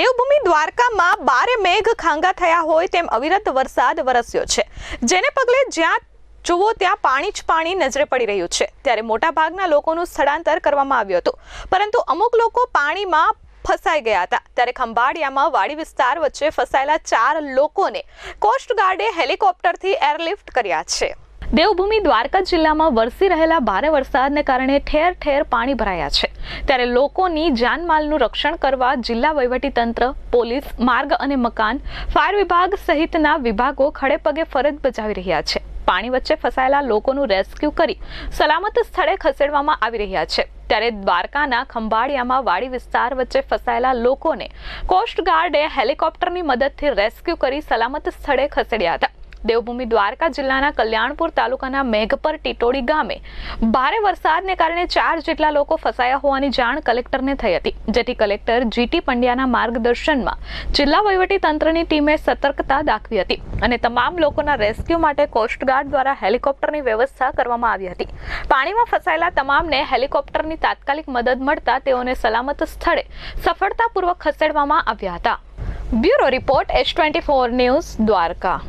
દેવભૂમિ દ્વારકામાં બારે મેઘ ખાંગા થયા હોય તેમ અવિરત વરસાદ વરસ્યો છે. જેને પગલે જ્યાં જુઓ ત્યાં પાણી જ પાણી નજરે પડી રહ્યું છે. ત્યારે મોટાભાગના લોકોનું સ્થળાંતર કરવામાં આવ્યું હતું. પરંતુ અમુક લોકો પાણીમાં ફસાઈ ગયા હતા. ત્યારે ખંભાળિયામાં વાડી વિસ્તાર વચ્ચે ફસાયેલા ચાર લોકોને કોસ્ટગાર્ડે હેલિકોપ્ટરથી એરલિફ્ટ કર્યા છે. દેવભૂમિ દ્વારકા જિલ્લામાં વરસી રહેલા ભારે વરસાદને કારણે ઠેર ઠેર પાણી ભરાયા છે. ત્યારે લોકોની જાનમાલનું રક્ષણ કરવા જિલ્લા વહીવટીતંત્ર, પોલીસ, માર્ગ અને મકાન, ફાયર વિભાગ સહિતના વિભાગો ખડેપગે ફરજ બજાવી રહ્યા છે. પાણી વચ્ચે ફસાયેલા લોકોનું રેસ્ક્યુ કરી સલામત સ્થળે ખસેડવામાં આવી રહ્યા છે. ત્યારે દ્વારકાના ખંભાળિયામાં વાડી વિસ્તાર વચ્ચે ફસાયેલા લોકોને કોસ્ટગાર્ડે હેલિકોપ્ટરની મદદથી રેસ્ક્યુ કરી સલામત સ્થળે ખસેડ્યા હતા. દેવભૂમિ દ્વારકા જિલ્લાના કલ્યાણપુર તાલુકાના મેઘપર ટીટોડી ગામે ભારે વરસાદને કારણે ચાર જેટલા લોકો ફસાયા હોવાની જાણ કલેક્ટરને થઈ હતી, જેથી કલેક્ટર જીટી પંડ્યાના માર્ગદર્શનમાં જિલ્લા વહીવટી તંત્રની ટીમે સતર્કતા દાખવી હતી અને તમામ લોકોના રેસ્ક્યુ માટે કોસ્ટગાર્ડ દ્વારા હેલિકોપ્ટરની વ્યવસ્થા કરવામાં આવી હતી. પાણીમાં ફસાયેલા તમામને હેલિકોપ્ટરની તાત્કાલિક મદદ મળતા તેઓને સલામત સ્થળે સફળતાપૂર્વક ખસેડવામાં આવ્યા હતા. Bureau report S twenty four news Dwarka.